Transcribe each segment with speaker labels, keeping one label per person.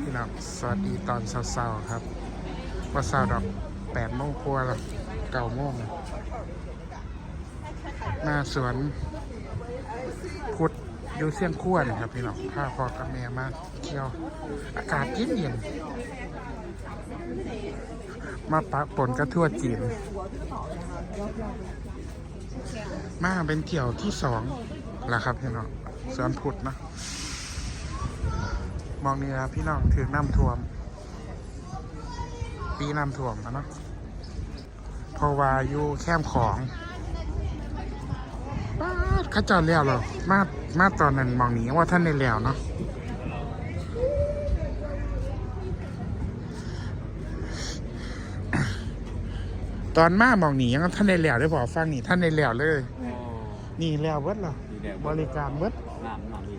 Speaker 1: พี่น้องสวัสดีตอนเช้าๆครับว่าเช้าดอกแปดโมงกว่าแล้วเก้าโมงหน้าสวนพุดอยู่เสียงขั้วนี่ครับพี่น้องพาพอกับแม่มาเที่ยว อากาศเย็นเย็นมาปะปนกระทั่วจีน มาเป็นเที่ยวที่สองแล้วครับพี่น้องสวนพุดนะ มองนี่ครับพี่น้องถือน้ำท่วม ปีน้ำท่วมอะเนาะเพราะว่าอยู่แคมป์ของป๊าดเข้าเจอดแล้วเหรอมามาตอนนั้นมองนี้ว่าท่านในแล้วเนาะตอนมามองหนียังท่านในแล้วได้บอกฟังนี่ท่านในแล้วเลย นี่แล้วเบิดเหรอ
Speaker 2: ดีแดง
Speaker 1: บริการเบิด
Speaker 2: น้ำน้ำดี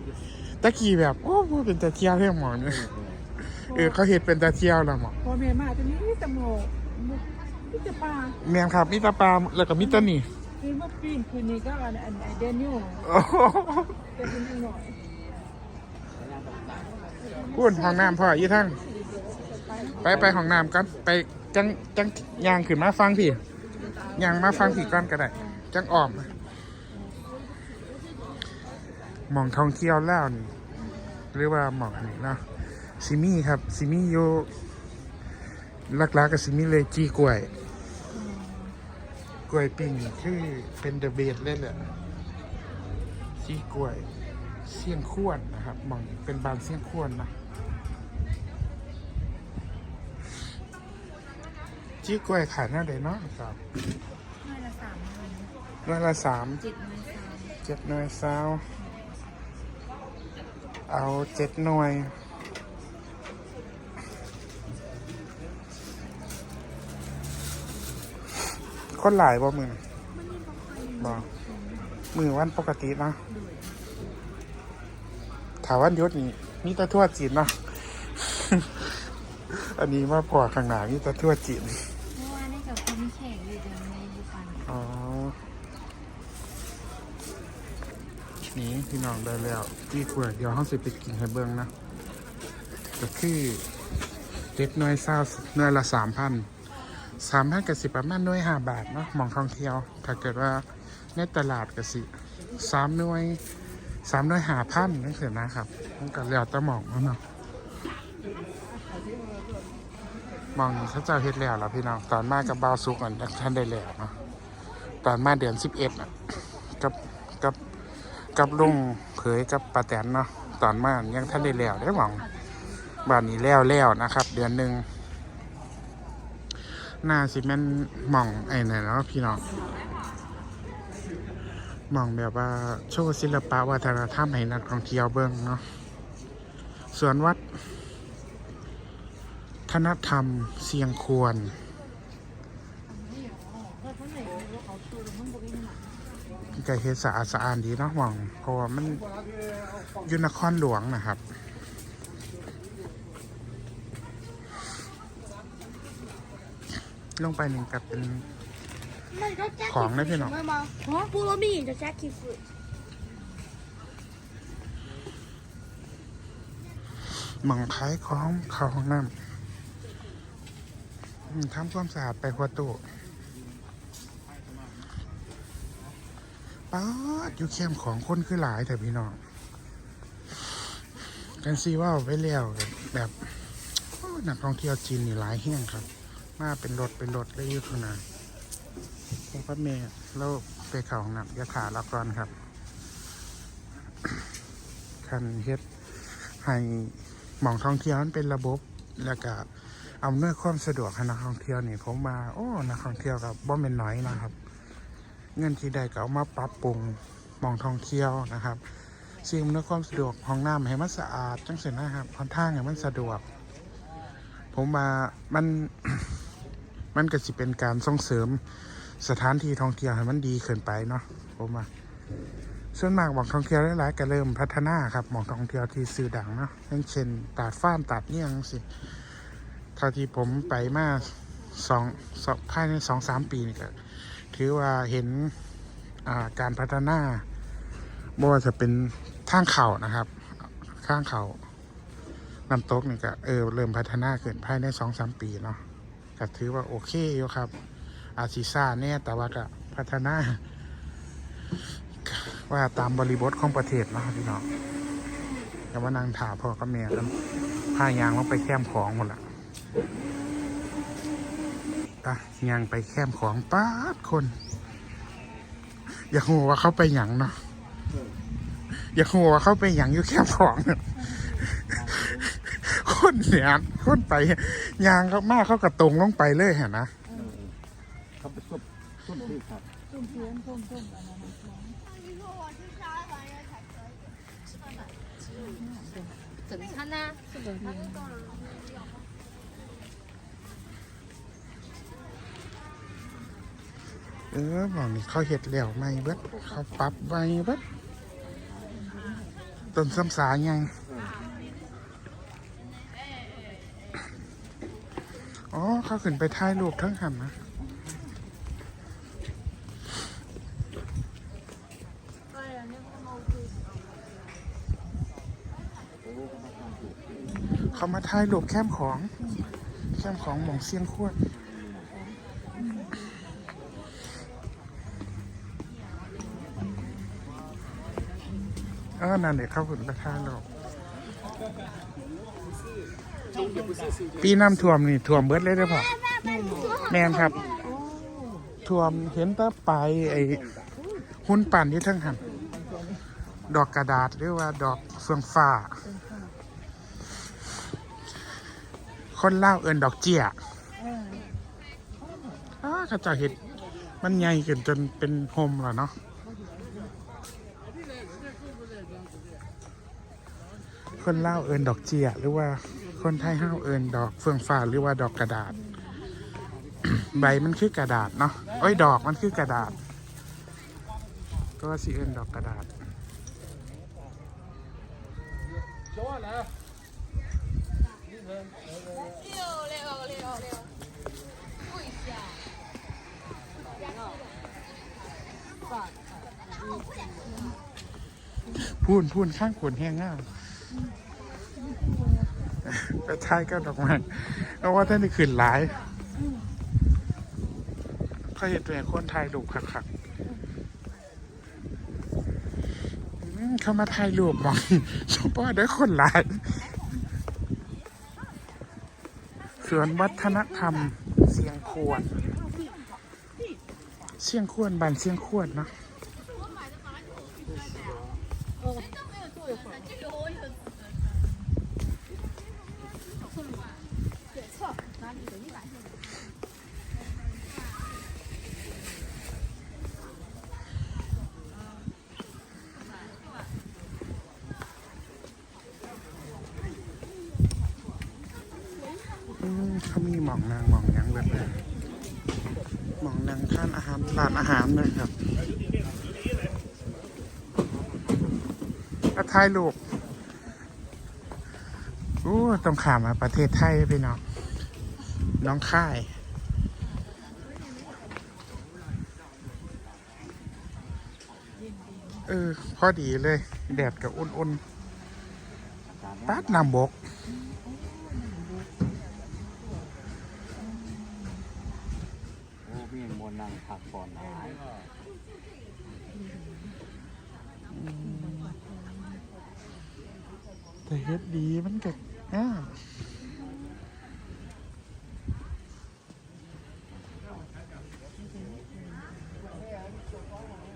Speaker 1: ตะกี้แบบโอ้โหเป็นตะเที่ยวเรื่องหมอเนี่ยเออเขาเห็นเป็นตะเที่ยวแล้วหมอ
Speaker 3: พอแม่มาจะนี้ตะโมมุกที่จะปลา
Speaker 1: แมนครับมิตรปลาแล้วก็มิตรนี่
Speaker 3: คือเมื่อปีนคืนนี้ก็อันอันไอเดนิโอ
Speaker 1: โอ้โห
Speaker 3: จะเป็นหน่อย
Speaker 1: พูดห้องน้ำพ่อยี่ทั้งไปไปห้องน้ำกันไปจังจังยางขึ้นมาฟังพี่ยางมาฟังพี่ก่อนก็ได้จังอ้อม หมองท่องเที่ยวแล้วนี่หรือว่าหมองนี่เนาะซิมี่ครับซิมี่อยู่ลักๆกับซิมี่เลยจีกล้วย กล้วยปิ้งนี่คือเป็นเดอะเบสเลยแหละจีกล้วยเสี่ยงขวนนะครับหมองเป็นบานเสี่ยงขวนนะจี้กล้วยขายหน้าเดเนาะครับ
Speaker 3: ไม่ละสามพัน
Speaker 1: หน้าละสาม
Speaker 3: จิตไม่สาม
Speaker 1: เจ็ดหน่วยซาว เอาเจ็ดหน่วย คนหลายบ่มือน่ะบ่มือวันปกตินะถาวันยุดนี่มีแต่ทั่วจีนเนาะ อันนี้มาพอข้างหน้ามีแต่ทั่วจีน
Speaker 3: ได้กับคนแข่งอยู่แต่ในยูฟัน
Speaker 1: อ๋อ นี่ พี่น้องได้แล้วที่ขวดเดี๋ยวเขาสิไปกินให้เบิ้งนะก็คือเจ็ดหน่วยเศร้าหน่วยละสามพันสามพันกับสิประมาณหน่วยห้าบาทเนาะมองท่องเที่ยว ถ้าเกิดว่าในตลาดก็สิสามหน่วยสามหน่วยหาพันนั่นคือนะครับมันก็แล้วแต่มองเนาะมองเขาเจะเฮ็ดแล้วล่ะพี่น้องตอนมากับบาวซุกอันท่านได้แล้วเนาะตอนมาเดือนสิบเอ็ดอะ กับลุงเผยกับป้าแตนเนาะตอนมายังท่านได้แล้วได้หวังบ้านนี้แล้วแล้วนะครับ เดือนหนึ่งน่าสิแม่นหม่องไอ้นั่นเนาะพี่น้องหม่องแบบว่าโชว์ศิลปะวัฒนธรรมให้นักท่องเที่ยวเบิ่งเนาะส่วนวัดธนธรรมเสียงควร
Speaker 3: ก็เฮ็
Speaker 1: ดสอาสะอาดดีเนาะหวงเพราะว่ามันยุนครหลวงนะครับ ลงไปหนึ่งกับเป็น ของนะพี่น้อง
Speaker 4: ของปูโรมีจะแจ็คคิฟู
Speaker 1: หมังคล้ายของเขาห้องน้ำทำความสะอาดไปหัวตู้ ป๊าอยู่เข้มของคนคือหลายแต่พี่น้อง กันซีว่าไว้แล้วแบบนักท่องเที่ยวจีนนี่หลายแห้งครับ มาเป็นรถเป็นรถเลยอยู่ข้างหน้าพ่อพ่อแม่เราไปเข่าห้องน้ำอยาขาเราก่อนครับ คันเฮ็ดให้หมองท่องเที่ยวมันเป็นระบบแล้วก็อำนวยความสะดวกให้นักท่องเที่ยวนี่ผมมาโอ้นักท่องเที่ยวกับบ่เป็นน้อยนะครับ เงินที่ได้ก็เอามาปรับปรุงหมองท่องเที่ยวนะครับสิ่งอำนวยความสะดวกห้องน้ำให้มันสะอาดจังสินะครับหนทางให้มันสะดวก ผมมามันมันก็สิเป็นการส่งเสริมสถานที่ท่องเที่ยวให้มันดีขึ้นไปเนาะผมว่าส่วนมากหมองท่องเที่ยวหลายๆก็เริ่มพัฒนาครับหมองท่องเที่ยวที่ซื้อดังเนาะอย่างเช่นตาดฟ้านตาดเนี่ยงสิถ้าที่ผมไปมาสองสองภายในสองสามปีนี่ก็ ถือว่าเห็นาการพัฒนาบ่ว่าจะเป็นทางเข่านะครับข้างเขาน้ำตกนี่ก็เออเริ่มพัฒนาขึ้นภายในสองสามปีเนาะก็ถือว่าโอเคอยู่ครับ อาซิซ่าเนี่ยแต่ว่าก็พัฒนา ว่าตามบริบทของประเทศเนาะพี่น้องแต่ว่านางถาพ่อกับแม่กันพายางลงไปแคมของหมดละไปยางไปแคมป์ของป้าดคน อยากหัวว่าเขาไปหยังเนาะอยากหัวว่าเขาไปหยังอยู่แคมป์ของเนี่ยคนเนี่ยคนไปยางเขามากเขากระตรงลงไปเลยเห็นนะ
Speaker 2: เขาไปซุบซุบที่ครับ
Speaker 3: ส้มเทียนส้มส้มอันนั้นนะ
Speaker 5: 整餐呢、
Speaker 3: 这个
Speaker 1: เออบอกนี่เขาเห็ดแล้วไม่เบิดเขาปรับไว้เบิดต้นซ้ำสาไงอ๋อเขาขึ้นไปถ่ายรูปทั้งหันนะเขามาถ่ายรูปแคมของ แคมของหมองเซียงขวด ออนั่นเด็กเข้าขึ้นไปถ่ายรูปปีน้ำท่วมนี่ท่วมเบิดเลยได้อพ่อแมนครับท่วมเห็นแตะไปไอ้หุ่นปั่นที่ทั้งหันดอกกระดาษหรือว่าดอกเฟืองฟ้า คนเล่าวเอินดอกเจียอ้าข้าเจ้าเห็ด มันใหญ่ขึ้นจนเป็นโฮมแล้วเนาะ คนเล่าเอินดอกเจียหรือว่าคนไทยห้าวเอินดอกเฟืองฟ้าหรือว่าดอกกระดาษ ใบมันคือกระดาษเนาะโอ้ยดอกมันคือกระดาษ ก็สิเอินดอกกระดาษพูนพูนข้างขวนแห้งง่าม ไปท้ายก็ดอกไม้เพราะว่าท่านนี่ขึ้นหลายเขาเห็นตัวอย่างคนไทยรูปคักๆเขามาถ่ายรูปมองสมปอได้คนหลายสวนวัฒนธรรมเสียงขวดเสียงขวดบ้านเสียงขวดเนาะ อืมเขามีหมองนางหมองหยังแบบนี้หมองนางทานอาหารร้านอาหารเลยครับก็ ถ่ายรูปโอ้ต้องขามมาประเทศไทยพี่น้อง น้องค่ายเออ พอดีเลย แดดกับอุ่นๆปัดน้ำบก
Speaker 2: โอ้มีมวลนั่งพักผ่อนหลาย
Speaker 1: แต่เฮ็ดดีมันก็อ่า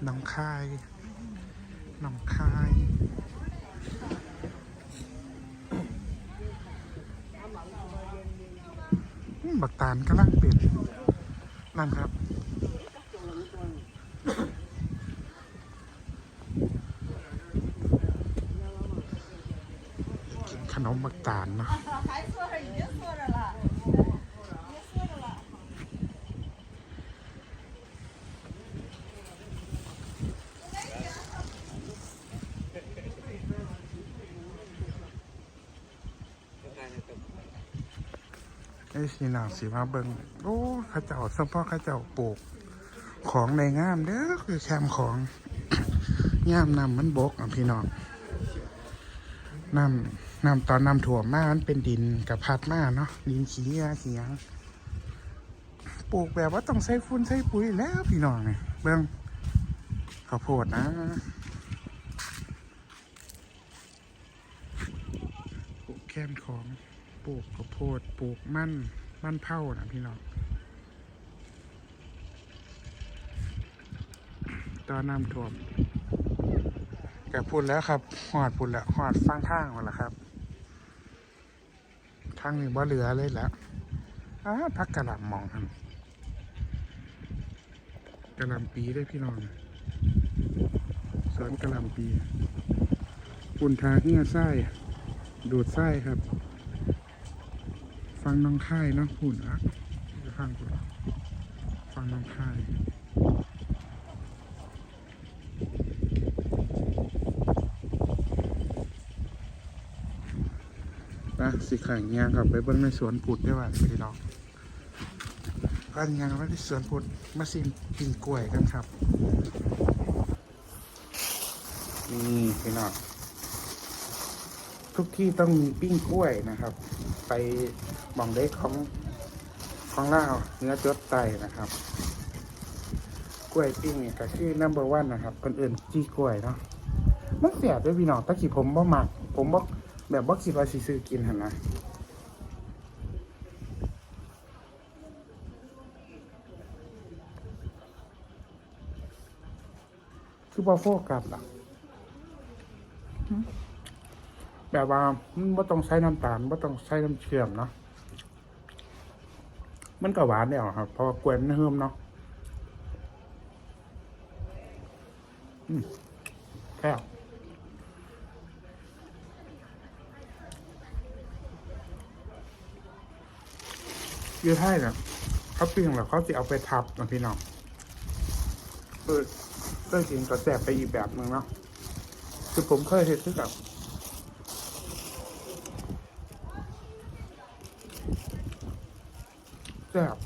Speaker 1: หน้องคายหน้องคาย อืม บักตาลกำลังเป็นนั่นครับกินขนมบักตาลเนาะ ไอ้สีหนาสีมาเบิงโอ้ข้าเจ้าสมพ่อข้าเจ้าปลูกของในงามเด้อคือแคมของงามนำมันบกอะพี่น้องนำน้ำตอนน้ำถั่วมมามันเป็นดินกับพัดมาเนาะดินขี้ยาขี้ยังปลูกแบบว่าต้องใส่ฟุ้นใส่ปุ๋ยแล้วพี่น้องเนี่ยเบิ่งข้าวโพดนะปลูกแค้นของปลูกข้าวโพดปลูกมัน มันเผานะพี่น้องตอนน้ำท่วมแกพูดแล้วครับหอดพูดแล้วหอดฟังทางหมดแล้วครับทางนี้บ่เหลือเลยแล้วอ้าพักกระหล่ำมองทันกระหล่ำปีได้พี่น้องสวนกระหล่ำปีปุ่นทาเหี้ยไส้ดูดไส้ครับ ฟังน้องค่ายนะปุ่นอะฟังปุ่นฟังน้องค่ายนะสิขายยางครับไปเบิ้งในสวนปุดได้ว่าพี่น้องกันยางไว้ที่สวนปุดมาสินกินกล้วยกันครับนี่พี่น้องทุกที่ต้องมีปิ้งกล้วยนะครับ ไปมองเล็กของของเล่าเนื้อจดไตนะครับ กล้วยปิ้งเนี่ยก็คือ number one นะครับคนอื่นจี้กล้วยเนาะมันเสียด้วยพี่น้องตะกี้ผมบ่หมัก ผมบ่แบบบ่คิดว่าสิซื้อกินหันนะคือบ่โฟกัสล่ะ แบบว่ามันบ่ต้องใช้น้ำตาลบ่ต้องใช้น้ำเชื่อมเนาะมันก็หวานแล้วครับเพราะกล้วยมันเฮิมเนาะแค่บอยืดให้เนี่ยเขาปิ้งแล้วเขาจะเอาไปทับนะพี่น้องเออก็จริงก็แสบไปอีกแบบหนึ่งเนาะคือผมเคยเห็นที่กับสบ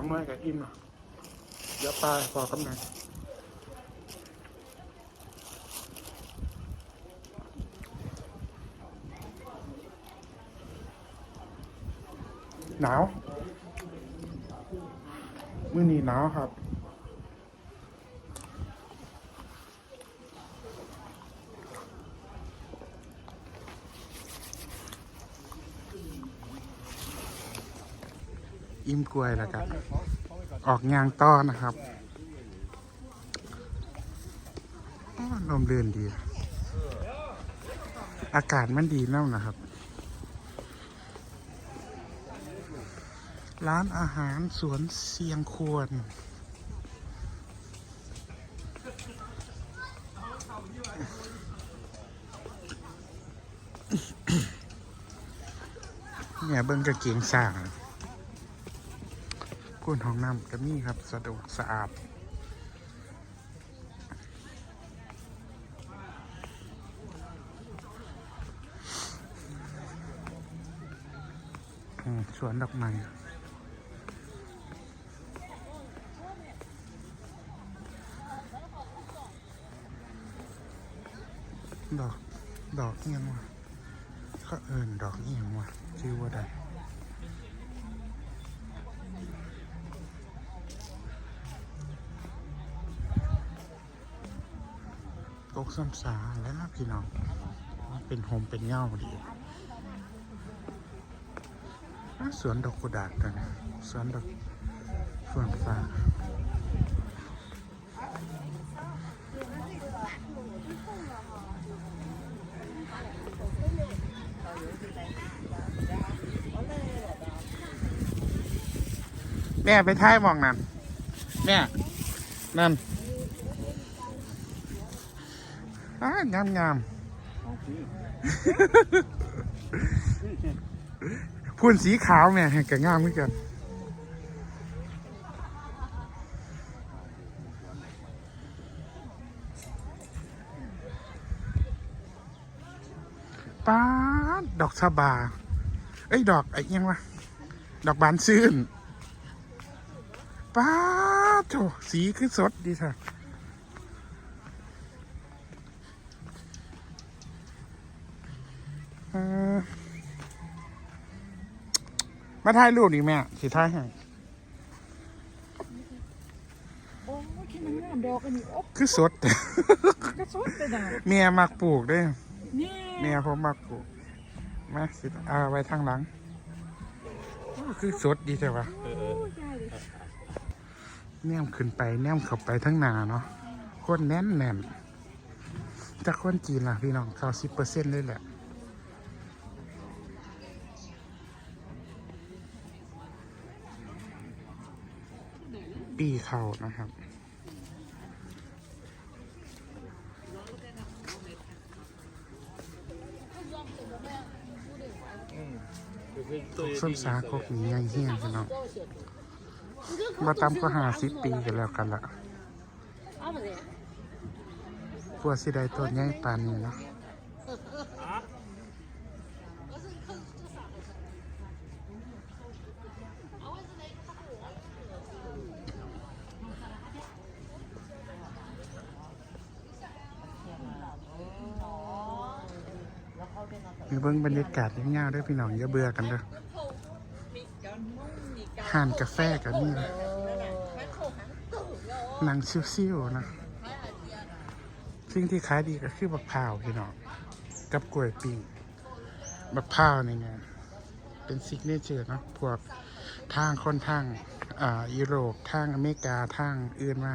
Speaker 1: เป็นสองเมื่อกับอิ่มอะเดี๋ยวปลาพอกำลังหนาว มื่อนี้หนาวครับ อิ่มกล้วยแล้วกันออกยางต้อนะครับลมเรือนดี อากาศมันดีแล้วนะครับ ร้านอาหารสวนเสียงควรเนี่ยเบิ้งกระเกียงสร้าง ก้นห้องน้ำก็มีครับ สะดวกสะอาด สวนดอกไม้ดอก ดอกเอียงวะก็เอินดอกเอียงวะชื่อว่าใด ตกซ้ำสาแล้วพี่น้องมันเป็นโฮมเป็นเง่าดีสวนดอกกุหลาบกันสวนดอกสวนฟ้าแม่ไปท้ายมองนั่นแม่นั่นอ่า งามงามๆพุ่นสีขาวแม่แกงามเหมือนกันป้าดดอกชะบา เอ้ย ดอกไอ้เอียังวะ ดอกบานซื่นป้าดโถสีคือสดดีค่ะเอ่อ มาถ่ายรูปอีกแม่สิถ่ายให้
Speaker 3: โอ้ยที่มันงามดอกอันนี้โอ้
Speaker 1: คือสด
Speaker 3: กระสดเลยนะ
Speaker 1: เมียมักปลูกเด้วย
Speaker 3: นี่
Speaker 1: เมียผมมักปลูกมาสิเอาไว้ทางหลังโอ้คือสดดีใช่ปะ
Speaker 3: โอ้ยใหญ่เลย
Speaker 1: แนมขึ้นไปแนมเข้าไปทั้งหนาเนาะคนแน่นแน่นจากคนจีนล่ะพี่น้องเก้าสิบเปอร์เซ็นต์เลยแหละ ปีเข้านะครับ ส้นสาคกนี่ใหญ่เฮี้ยนพี่น้องมาตามก็หาสิบปีกันแล้วกันละกลัวสิได้ตัวใหญ่ปานนี้เนาะ เบิ้งบรรยากาศเงี้ยาวๆด้วยพี่น้องอย่าเบื่อกันเด้อห่านกาแฟกันนี่นะหนังซิ่วๆนะสิ่งที่ขายดีก็คือบักพร้าวพี่น้องกับกล้วยปิ้งบักพร้าวนี่ไงเป็นซิกเนเจอร์เนาะพวกทางค่อนทางอ่ายุโรปทางอเมริกาทางอื่นมา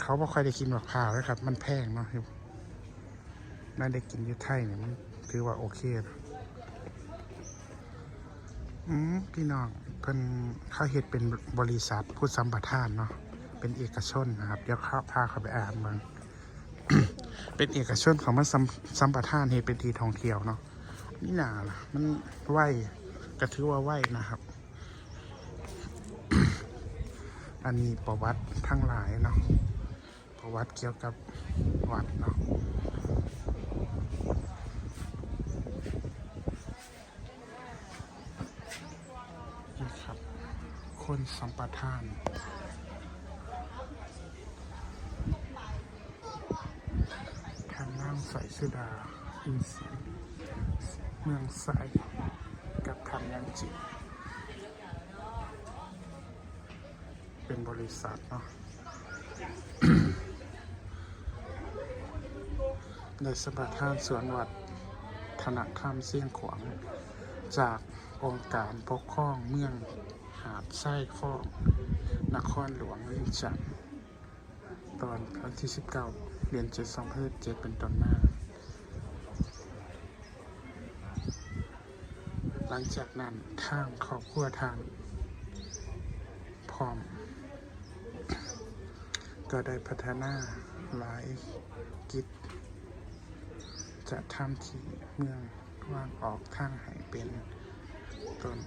Speaker 1: เขาบ่ค่อยได้กินบักพร้าวนะครับ มันแพงเนาะน่าได้กินอยู่ไทยเนี่ยมัน ถือว่าโอเคนะอืมพี่น้องเพิ่นเขาเฮ็ดเป็นบริษัทผู้สัมปทานเนาะเป็นเอกชนนะครับ เดี๋ยวเขาพาเขาไปอ่านเมืองเป็นเอกชนของมันสัมปทานเหตุเป็นทีท่องเที่ยวเนาะนี่นาล่ะมันไหวก็ถือว่าไหวนะครับ อันนี้ประวัติทั้งหลายเนาะประวัติเกี่ยวกับวัดเนาะนี่ครับ คนสัมปทาน ทางนั่งใส่สุดา อินซีเมืองไซกับทำยังจิเป็นบริษัทเนาะในสมบัติท่านสวนวัดธนาคารเสี่ยงขวาง จากองค์การปกครองเมือง หาดไส้ฟองนครหลวงเวียงจันทน์ตอนวันที่ 19เรียนเจ็ดสองพันเจ็ดเป็นต้นมาหลังจากนั้นทางครอบครัวทางพร้อม ก็ได้พัฒนาหลายกิจจะทำที่เมืองว่างออกทางให้เป็นต้น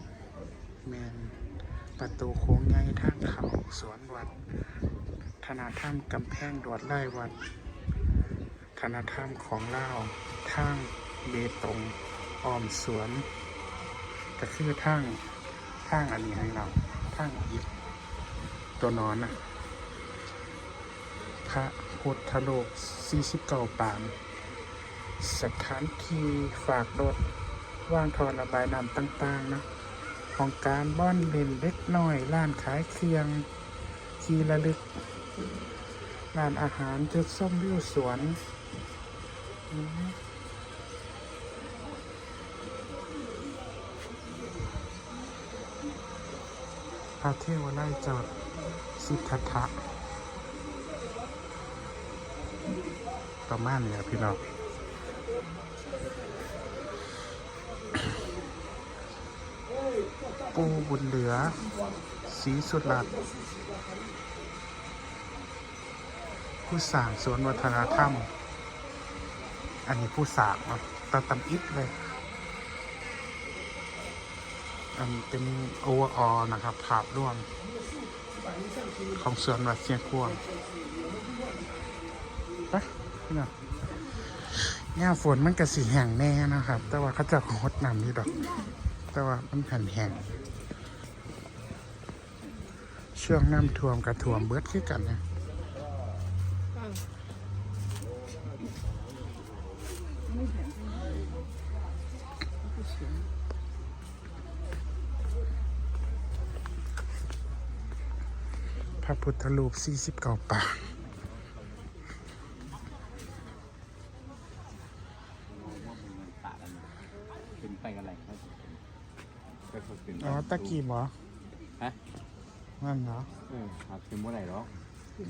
Speaker 1: เมน ประตูโค้งใหญ่ทางเขาสวนวัด ธนาธรรมกำแพงดวดไล่วัด ธนาธรรมของเล่าวทางเบตงออมสวนก็คือทางทางอันนี้ให้เราทางอิฐตัวนอนนะพระพุทธโลก49ปางสถานที่ฝากรถว่างทอระบายน้ำต่างๆนะ ของการบ้อนเล่นเล็กน้อยร้านขายเครื่องทีละลึกร้านอาหารจุดส้มวิวสวนพระเทวไล่จอดสิทธัตถะประมาณนี้ครับพี่น้อง ปูบุญเหลือ สีสุดหลัด ผู้สางสวนวัฒนธรรม อันนี้ผู้สางเนาะตาตำอิดเลย อันเป็นโอเวอร์ออนะครับภาพรวม ของสวนวัดเชียงควงไปพี่น้องหน้าฝนมันกระสีแห้งแน่นะครับ แต่ว่าเขาจะงดน้ำนี่ดอก แต่ว่ามันแผ่นแห้ง ช่วงน้ำท่วมกระท่วมเบิดคือกันนะพระพุทธรูป49ปาง
Speaker 2: ตากันเป็นไปกันอะไรครับไปฝึกเป็น
Speaker 1: อ๋อตะกี้บ่
Speaker 2: ฮะ
Speaker 1: นั่นเหรอ
Speaker 2: เออครับเป็นเมื่อไหร่หรอ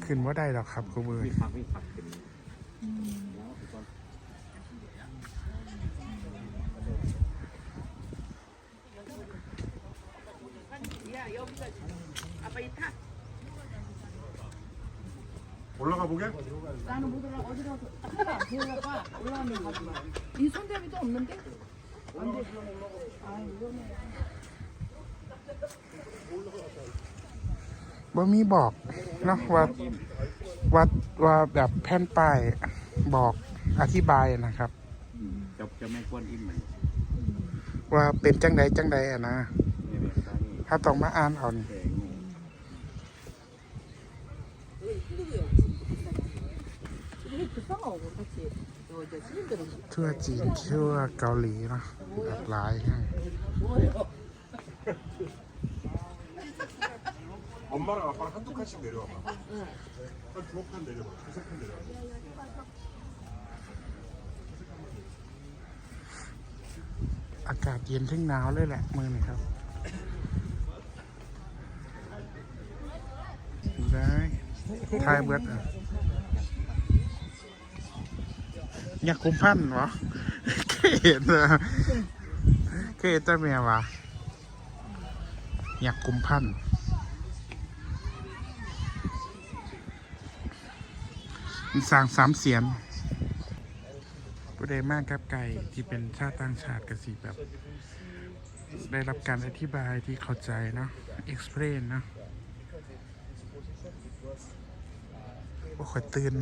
Speaker 1: ขึ้นว่าได้หรอกครับคุณมือ
Speaker 2: วิพักวิพักเป็น
Speaker 3: 나는 못 올라 어디 가서 아까 그러다가 올라오면 가지 마. 이 손잡이도 없는데? 안 돼. 아 이거네.
Speaker 1: บ่มีบอกเนาะว่าว่าว่าแบบแผ่นป้ายบอกอธิบายนะครับ
Speaker 2: จะจะไม่ควรอินไหม
Speaker 1: ว่าเป็นจังใดจังใดอะนะถ้าต้องมาอ่านเอานทั่วจีนทั่วเกาหลีเนาะลากหลายแห่
Speaker 5: 엄마랑 아빠랑 한두 칸씩 내려와봐. 한 두어 칸 내려봐. 두세 칸 내려와.
Speaker 1: อากาศเย็นถึงหนาวเลยแหละมือนี่ครับ ได้ทายเบิดอะอยากคุมพันวะ เคยเห็นเหรอเคยเห็นเจ้าเมียวะอยากคุมพัน มันสร้างสามเสียนผู้ใดมากกับไก่ที่เป็นชาติต่างชาติกสิแบบ ได้รับการอธิบายที่เข้าใจเนาะ explain เนาะโอ้ขอตื่น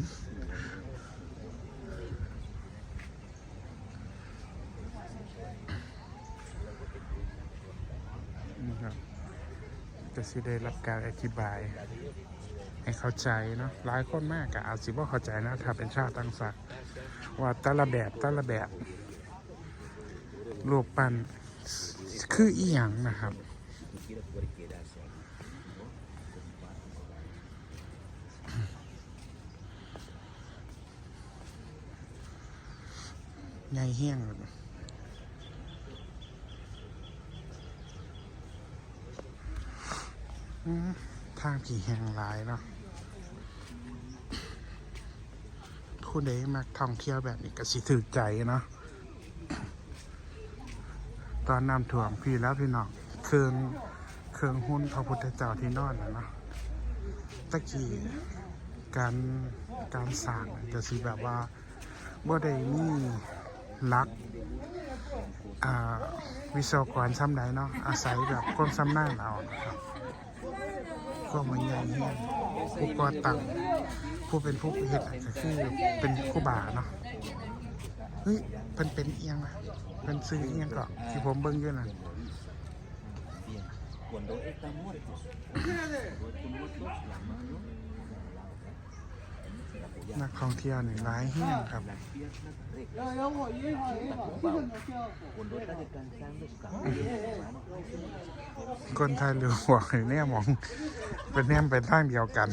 Speaker 1: นี่ครับก็สิได้รับการอธิบาย ให้เข้าใจเนาะหลายคนมากก็อาจสิว่าเข้าใจนะถ้าเป็นชาติต่างชาติว่าแต่ละแบบแต่ละแบบรูปปั้นคืออีหยังนะครับ ใหญ่เฮี้ยงทางผีแหงหลายเนาะ คุณเดมักท่องเที่ยวแบบนี้ก็สิถือใจเนาะตอนน้ำท่วมพี่แล้วพี่น้องเครื่องเครื่องหุ้นพระพุทธเจ้าที่นอนนะเนาะตะกี้การการสร้างจะสิแบบว่าบ่ได้มีลักวิศวกรซ้ำใดเนาะอาศัยแบบความซ้ำหน้าเราครับก็มันใหญ่เฮียนผู้ก่อตั้ง ผู้เป็นผู้เฮ็ดก็คือเป็นครู่บาเนาะเฮ้ยเป็นเป็นเอียงอะเป็นซื้อเอียงก็ที่ผมเบิ่งอยู่น่ะนักท่องเที่ยวนี่หลายเฮี้ยนครับคนไทยหรือหัวเนี่ยมองเป็นแนมเป็นทางเดียวกัน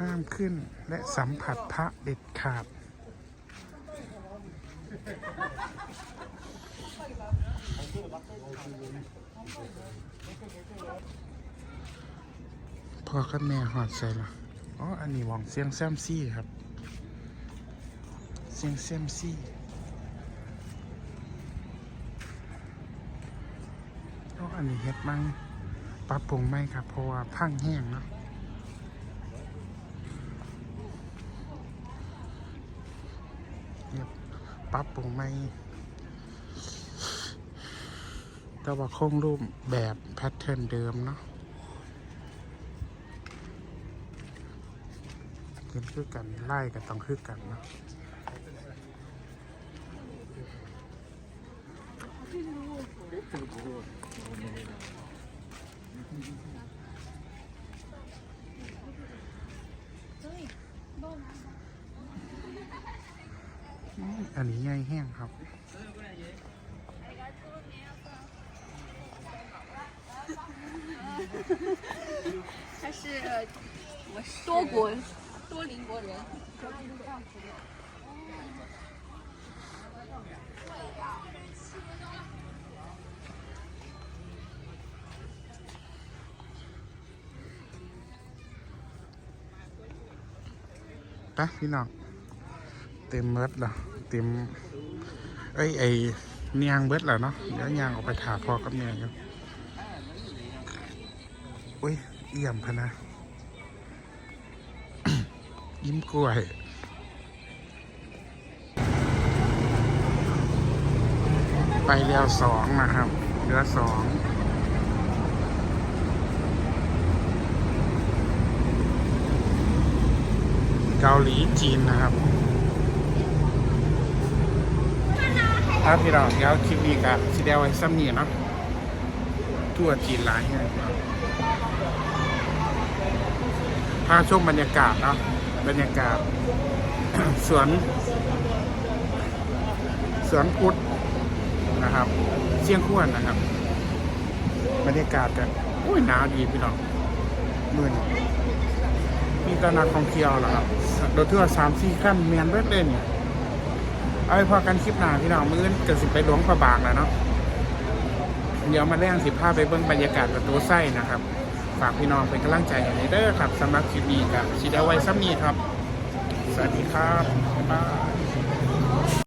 Speaker 1: ห้ามขึ้นและสัมผัสพระเด็ดขาด พ่อกับแม่หอดใส่ละอ๋อ อันนี้หวองเสียงแซมซี่ครับ เสียงแซมซี่อ๋ออันนี้เฮ็ดมั่งปรับปรุงไหมครับ เพราะว่าพังแห้งเนาะเฮ็ด ปรับปรุงไหมแต่ว่าโคงรูปแบบแพทเทิร์นเดิมเนาะเห็นคือกันไล่กันต้องคือกันเนาะ
Speaker 4: 他是多国多邻国人。
Speaker 1: ไปพี่น้องเต็มเบิดแล้วเต็ม เอ้ยไอเนียงเบิดแล้วเนาะเดี๋ยวยางออกไปถาพอกับเนียงกัน อ้ยเอี่ยมพะนะ ยิ้มกล้วยไปแล้วสองนะครับเหลือสองเกาหลีจีนนะครับถ้าพี่เราเดี๋ยวคลิปนี้กับสิเดวไว้ซ้ำนี่เนาะทั่วจีนหลายแห่ง พาพชมบรรยากาศเนาะบรรยากาศสวนสวนพุทธนะครับเชียงขวนนะครับ บรรยากาศกันอุ้ยหนาวดีพี่น้องมืนมีตนักท่องเที่ยวเหรอครับรถทัวร์สามสี่ขั้นเมียนเบิดเลยเนี่ยเอาไปพอกันคลิปหน้าพี่น้องมื้อนเกิดสิไปหลวงพระบางแล้วเนาะเดี๋ยวมาแรงสิภาพไปเบิ่งบรรยากาศประตูไส้นะครับ ฝากพี่น้องเป็นกำลังใจให้เด้อครับสำหรับคลิปนี้กับชิดเอาไว้ซ้ำนี้ครับ สวัสดีครับบ๊ายบาย